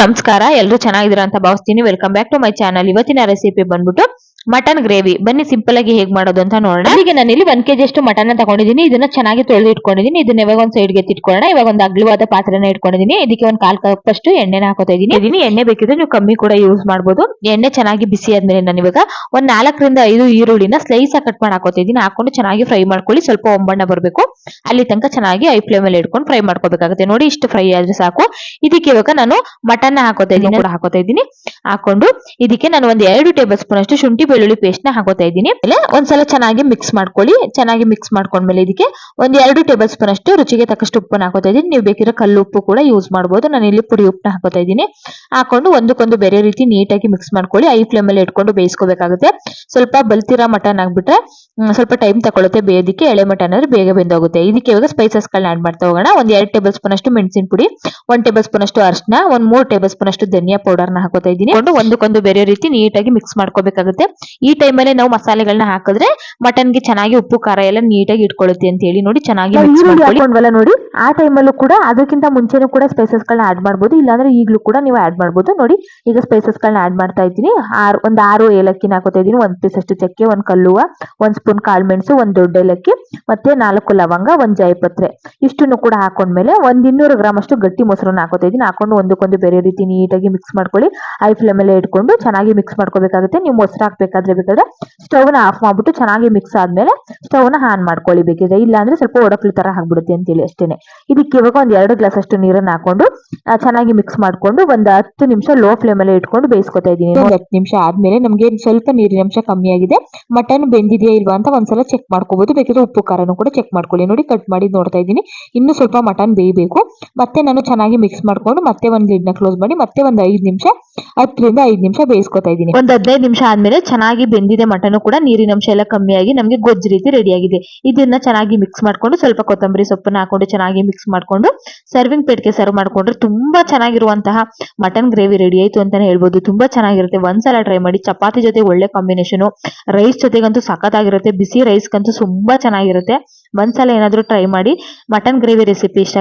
ನಮಸ್ಕಾರ. ಎಲ್ಲರೂ ಚೆನ್ನಾಗಿದ್ದೀರಾ ಅಂತ ಭಾವಿಸ್ತೀನಿ. Welcome back to my channel ಇವತ್ತಿನ ರೆಸಿಪಿ ಬಂದ್ಬಿಟ್ಟು ಮಟನ್ ಗ್ರೇವಿ. ಬನ್ನಿ ಸಿಂಪಲ್ ಆಗಿ ಹೇಗೆ ಮಾಡೋದು ಅಂತ ನೋಡೋಣ. ಈಗ ನಾನು ಇಲ್ಲಿ ಒಂದ್ ಕೆಜಿ ಅಷ್ಟು ಮಟನ್ ತಗೊಂಡಿದ್ದೀನಿ. ಇದನ್ನ ಚೆನ್ನಾಗಿ ತೊಳೆದು ಇಟ್ಕೊಂಡಿದ್ದೀನಿ. ಇದನ್ನ ಇವಾಗ ಒಂದ್ ಸೈಡ್ಗೆ ಎತ್ತಿಟ್ಕೊಳ್ಳೋಣ. ಇವಾಗ ಒಂದು ಅಗ್ಲವಾದ ಪಾತ್ರೆನ ಇಟ್ಕೊಂಡಿದ್ದೀನಿ. ಇದಕ್ಕೆ ಒಂದು ಕಾಲು ಕಪ್ ಅಷ್ಟು ಎಣ್ಣೆನ ಹಾಕೋತಾ ಇದ್ದೀನಿ. ಇದೀನಿ ಎಣ್ಣೆ ಬೇಕಿದ್ರೆ ನೀವು ಕಮ್ಮಿ ಕೂಡ ಯೂಸ್ ಮಾಡ್ಬೋದು. ಎಣ್ಣೆ ಚೆನ್ನಾಗಿ ಬಿಸಿ ಆದ್ಮೇಲೆ ನಾನು ಇವಾಗ ಒಂದ್ ನಾಲ್ಕರಿಂದ ಐದು ಈರುಳ್ಳಿನ ಸ್ಲೈಸ್ ಕಟ್ ಮಾಡಿ ಹಾಕೋತಾ ಇದ್ದೀನಿ. ಹಾಕೊಂಡು ಚೆನ್ನಾಗಿ ಫ್ರೈ ಮಾಡ್ಕೊಳ್ಳಿ. ಸ್ವಲ್ಪ ಒಂಬಣ್ಣ ಬರಬೇಕು. ಅಲ್ಲಿ ತನಕ ಚೆನ್ನಾಗಿ ಐ ಫ್ಲೇಮ್ ಅಲ್ಲಿ ಇಟ್ಕೊಂಡು ಫ್ರೈ ಮಾಡ್ಕೋಬೇಕಾಗುತ್ತೆ. ನೋಡಿ ಇಷ್ಟು ಫ್ರೈ ಆದ್ರೆ ಸಾಕು. ಇದಕ್ಕೆ ಇವಾಗ ನಾನು ಮಟನ್ ಹಾಕೋತಾ ಇದ್ದೀನಿ ಕೂಡ ಹಾಕೋತಾ ಇದ್ದೀನಿ. ಹಾಕೊಂಡು ಇದಕ್ಕೆ ನಾನು ಒಂದ್ ಎರಡು ಟೇಬಲ್ ಸ್ಪೂನ್ ಅಷ್ಟು ಶುಂಠಿ ಬೆಳ್ಳುಳ್ಳಿ ಪೇಸ್ಟ್ನ ಹಾಕೋತಾ ಇದ್ದೀನಿ. ಒಂದ್ಸಲ ಚೆನ್ನಾಗಿ ಮಿಕ್ಸ್ ಮಾಡ್ಕೊಳ್ಳಿ. ಚೆನ್ನಾಗಿ ಮಿಕ್ಸ್ ಮಾಡ್ಕೊಂಡ್ಮೇಲೆ ಇದಕ್ಕೆ ಒಂದ್ ಎರಡು ಟೇಬಲ್ ಸ್ಪೂನ್ ಅಷ್ಟು ರುಚಿಗೆ ತಕ್ಕಷ್ಟು ಉಪ್ಪನ್ನ ಹಾಕೋತಾ ಇದ್ದೀನಿ. ನೀವು ಬೇಕಿರೋ ಕಲ್ಲು ಉಪ್ಪು ಕೂಡ ಯೂಸ್ ಮಾಡಬಹುದು ನಾನು ಇಲ್ಲಿ ಪುಡಿ ಉಪ್ಪನ್ನ ಹಾಕೋತಾ ಇದ್ದೀನಿ. ಹಾಕೊಂಡು ಒಂದಕ್ಕೊಂದು ಬೇರೆ ರೀತಿ ನೀಟಾಗಿ ಮಿಕ್ಸ್ ಮಾಡ್ಕೊಳ್ಳಿ. ಐ ಫ್ಲೇಮ್ ಅಲ್ಲಿ ಇಟ್ಕೊಂಡು ಬೇಯಿಸ್ಕೋಬೇಕಾಗುತ್ತೆ. ಸ್ವಲ್ಪ ಬಲ್ತಿರೋ ಮಟನ್ ಆಗ್ಬಿಟ್ರೆ ಸ್ವಲ್ಪ ಟೈಮ್ ತಗೊಳುತ್ತೆ ಬೇಯೋದಕ್ಕೆ. ಎಳೆ ಮಟನ್ ಅಂದ್ರೆ ಬೇಗ ಬೆಂದೋಗುತ್ತೆ. ಇದಕ್ಕೆ ಇವಾಗ ಸ್ಪೈಸಸ್ ಗಳನ್ನ ಆಡ್ ಮಾಡ್ತಾ ಹೋಗೋಣ. ಒಂದ್ ಎರಡು ಟೇಬಲ್ ಸ್ಪೂನ್ ಅಷ್ಟು ಮೆಣಸಿನ ಪುಡಿ ಒಂದ್ ಟೇಬಲ್ ಸ್ಪೂನ್ ಅಷ್ಟು ಅರ್ಶನ ಒಂದ್ ಮೂರ್ ಟೇಬಲ್ ಸ್ಪೂನ್ ಅಷ್ಟು ಧನಿಯಾ ಪೌಡರ್ನ ಹಾಕೋತಾ ಇದ್ದೀನಿ. ಕೊಂಡು ಒಂದಕ್ಕೊಂದು ಬೇರೆ ರೀತಿ ನೀಟಾಗಿ ಮಿಕ್ಸ್ ಮಾಡ್ಕೋಬೇಕಾಗುತ್ತೆ. ಈ ಟೈಮಲ್ಲಿ ನಾವು ಮಸಾಲೆಗಳನ್ನ ಹಾಕಿದ್ರೆ ಮಟನ್ಗೆ ಚೆನ್ನಾಗಿ ಉಪ್ಪು ಖಾರ ಎಲ್ಲ ನೀಟಾಗಿ ಇಟ್ಕೊಳ್ಳುತ್ತೆ ಅಂತ ಹೇಳಿ ನೋಡಿ ಚೆನ್ನಾಗಿ ಮಿಕ್ಸ್ ಮಾಡ್ಕೊಳ್ಳಿ. ನೋಡಿ ಆ ಟೈಮಲ್ಲೂ ಕೂಡ ಅದಕ್ಕಿಂತ ಮುಂಚೆನೂ ಕೂಡ ಸ್ಪೈಸಸ್ ಗಳನ್ನ ಆಡ್ ಮಾಡ್ಬೋದು. ಇಲ್ಲಾಂದ್ರೆ ಈಗಲೂ ಕೂಡ ನೀವು ಆಡ್ ಮಾಡ್ಬೋದು. ನೋಡಿ ಈಗ ಸ್ಪೈಸಸ್ ಗಳನ್ನ ಆಡ್ ಮಾಡ್ತಾ ಇದ್ದೀನಿ. ಆರು ಒಂದ್ ಆರು ಏಲಕ್ಕಿನ ಹಾಕೋತಾ ಇದ್ದೀನಿ. ಒಂದ್ ಪೀಸ್ ಅಷ್ಟು ಚಕ್ಕೆ ಒಂದ್ ಕಲ್ಲುವ ಒಂದ್ ಸ್ಪೂನ್ ಕಾಳು ಮೆಣಸು ಒಂದ್ ದೊಡ್ಡ ಏಲಕ್ಕಿ. ಮತ್ತೆ ನಾಲ್ಕು ಲವಂಗ, ಒಂದ್ ಜಾಯಿಪತ್ರೆ. ಇಷ್ಟನ್ನು ಕೂಡ ಹಾಕೊಂಡ್ಮೇಲೆ ಒಂದ್ ಇನ್ನೂರು ಗ್ರಾಮ್ ಅಷ್ಟು ಗಟ್ಟಿ ಮೊಸರನ್ನ ಹಾಕೋತಾ ಇದೀನಿ ಹಾಕೊಂಡು ಒಂದಕ್ಕೊಂದು ಬೇರೆ ರೀತಿ ನೀಟಾಗಿ ಮಿಕ್ಸ್ ಮಾಡ್ಕೊಳ್ಳಿ. ಹೈ ಫ್ಲೇಮ್ ಅಲ್ಲಿ ಇಟ್ಕೊಂಡು ಚೆನ್ನಾಗಿ ಮಿಕ್ಸ್ ಮಾಡ್ಕೋಬೇಕಾಗುತ್ತೆ. ನೀವು ಮೊಸರು ಹಾಕ್ಬೇಕಾದ್ರೆ ಬೇಕಾದ್ರೆ ಸ್ಟವ್ನ ಆಫ್ ಮಾಡ್ಬಿಟ್ಟು ಚೆನ್ನಾಗಿ ಮಿಕ್ಸ್ ಆದ್ಮೇಲೆ ಸ್ಟವ್ನ ಆನ್ ಮಾಡ್ಕೊಳ್ಳಿ ಬೇಕಿದೆ ಇಲ್ಲ ಅಂದ್ರೆ ಸ್ವಲ್ಪ ಒಡಕ್ಲು ತರ ಹಾಕ್ಬಿಡುತ್ತೆ ಅಂತೇಳಿ ಅಷ್ಟೇನೆ. ಇದಕ್ಕೆ ಇವಾಗ ಒಂದ್ ಎರಡು ಗ್ಲಾಸ್ ಅಷ್ಟು ನೀರನ್ನ ಹಾಕೊಂಡು ಚೆನ್ನಾಗಿ ಮಿಕ್ಸ್ ಮಾಡ್ಕೊಂಡು ಒಂದ್ ಹತ್ತು ನಿಮಿಷ ಲೋ ಫ್ಲೇಮ್ ಅಲ್ಲಿ ಇಟ್ಕೊಂಡು ಬೇಯಿಸ್ಕೊತಾ ಇದೀನಿ ಹತ್ತು ನಿಮಿಷ ಆದ್ಮೇಲೆ ನಮ್ಗೆ ಸ್ವಲ್ಪ ನೀರಿನ ಅಂಶ ಕಮ್ಮಿ ಆಗಿದೆ. ಮಟನ್ ಬೆಂದಿದೆಯಾ ಇಲ್ವಾ ಅಂತ ಒಂದ್ಸಲ ಚೆಕ್ ಮಾಡ್ಕೋಬಹುದು ಬೇಕಿದ್ರೆ ಉಪ್ಪು ಖಾರನು ಕೂಡ ಚೆಕ್ ಮಾಡ್ಕೊಳ್ಳಿ. ನೋಡಿ ಕಟ್ ಮಾಡಿ ನೋಡ್ತಾ ಇದ್ದೀನಿ. ಇನ್ನು ಸ್ವಲ್ಪ ಮಟನ್ ಬೇಯಬೇಕು. ಮತ್ತೆ ನಾನು ಚೆನ್ನಾಗಿ ಮಿಕ್ಸ್ ಮಾಡ್ಕೊಂಡು ಮತ್ತೆ ಒಂದು ಲಿಡ್ನ ಕ್ಲೋಸ್ ಮಾಡಿ ಮತ್ತೆ ಒಂದು ಐದು ನಿಮಿಷ ಹತ್ತರಿಂದ ಐದು ನಿಮಿಷ ಬೇಯಿಸ್ಕೊತಾ ಇದ್ದೀನಿ. ಒಂದ್ ಹದಿನೈದು ನಿಮಿಷ ಆದ್ಮೇಲೆ ಚೆನ್ನಾಗಿ ಬೆಂದಿದೆ ಮಟನ್ ಕೂಡ, ನೀರಿನ ಅಂಶ ಎಲ್ಲ ಕಮ್ಮಿ ಆಗಿ ನಮಗೆ ಗೊಜ್ಜು ರೀತಿ ರೆಡಿ ಆಗಿದೆ ಇದನ್ನ ಚೆನ್ನಾಗಿ ಮಿಕ್ಸ್ ಮಾಡ್ಕೊಂಡು ಸ್ವಲ್ಪ ಕೊತ್ತಂಬರಿ ಸೊಪ್ಪನ್ನ ಹಾಕೊಂಡು ಚೆನ್ನಾಗಿ ಮಿಕ್ಸ್ ಮಾಡ್ಕೊಂಡು ಸರ್ವಿಂಗ್ ಪ್ಲೇಟ್ಗೆ ಸರ್ವ್ ಮಾಡ್ಕೊಂಡ್ರೆ ತುಂಬಾ ಚೆನ್ನಾಗಿರುವಂತಹ ಮಟನ್ ಗ್ರೇವಿ ರೆಡಿ ಆಯ್ತು ಅಂತಾನೆ ಹೇಳ್ಬೋದು. ತುಂಬಾ ಚೆನ್ನಾಗಿರುತ್ತೆ. ಒಂದ್ಸಲ ಟ್ರೈ ಮಾಡಿ, ಚಪಾತಿ ಜೊತೆ ಒಳ್ಳೆ ಕಾಂಬಿನೇಷನ್ ರೈಸ್ ಜೊತೆಗಂತೂ ಸಖತ್ತಾಗಿರುತ್ತೆ. ಬಿಸಿ ರೈಸ್ಗಂತೂ ತುಂಬಾ ಚೆನ್ನಾಗಿರುತ್ತೆ. ಒಂದ್ಸಲ ಏನಾದ್ರೂ ಟ್ರೈ ಮಾಡಿ, ಮಟನ್ ಗ್ರೇವಿ ರೆಸಿಪಿ ಇಷ್ಟ